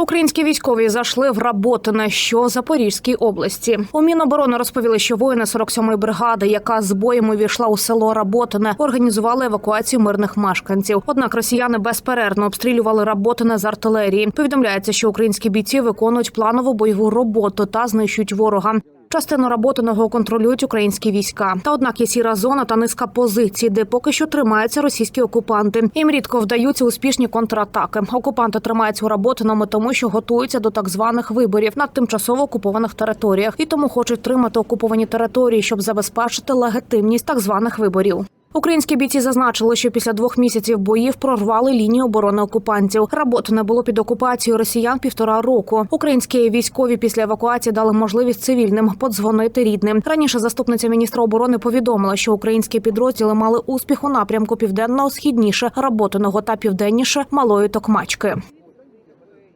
Українські військові зайшли в Работине, що Запорізькій області. У Міноборони розповіли, що воїни 47-ї бригади, яка з боєм увійшла у село Работине, організували евакуацію мирних мешканців. Однак росіяни безперервно обстрілювали Работине з артилерії. Повідомляється, що українські бійці виконують планову бойову роботу та знищують ворога. Частину роботаного контролюють українські війська. Та однак є сіра зона та низка позицій, де поки що тримаються російські окупанти. Їм рідко вдаються успішні контратаки. Окупанти тримаються у роботаному, тому що готуються до так званих виборів на тимчасово окупованих територіях і тому хочуть тримати окуповані території, щоб забезпечити легітимність так званих виборів. Українські бійці зазначили, що після двох місяців боїв прорвали лінію оборони окупантів. Работине було під окупацією росіян півтора року. Українські військові після евакуації дали можливість цивільним подзвонити рідним. Раніше заступниця міністра оборони повідомила, що українські підрозділи мали успіх у напрямку південно-східніше Работиного та південніше Малої Токмачки.